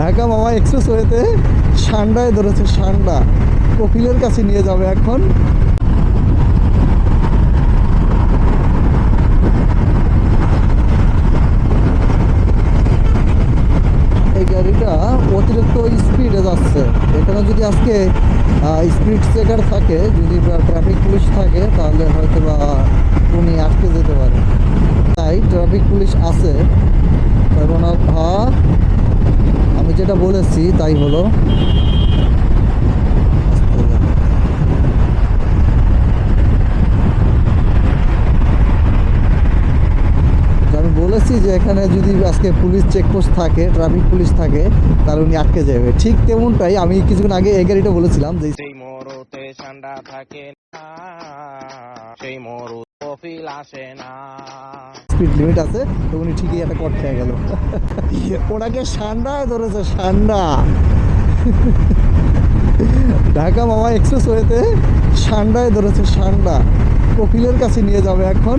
ঢাকা মামা এক্সপ্রেস ওয়েতে সান্ডায় ধরেছে, সান্ডা। কপিলের কাছে নিয়ে যাবে এখন। এই গাড়িটা অতিরিক্ত স্পিডে যাচ্ছে। এখানে যদি আজকে স্পিড চেকার থাকে, যদি ট্রাফিক পুলিশ থাকে, তাহলে হয়তো বা উনি আটকে যেতে পারে। তাই ট্রাফিক পুলিশ আছে। এবং যেটা বলেছি, তাই হলো। আমি বলেছি যে এখানে যদি আজকে পুলিশ চেকপোস্ট থাকে ট্রাফিক পুলিশ থাকে, তাহলে উনি আটকে যাবে। ঠিক তেমনটাই আমি কিছুক্ষণ আগে এই গাড়িটা বলেছিলাম যে সেই মরুতে ঠান্ডা থাকে সেই মরু কফিল আসে না স্পিড লিমিট আছে, তো উনি ঠিকই একটা কট খেয়ে গেল। ওনাকে সান্ডায় ধরেছে, সান্ডা। ঢাকা মামা এক্সপ্রেস ওয়েতে সান্ডায় ধরেছে, সান্ডা। কপিলের কাছে নিয়ে যাবে এখন।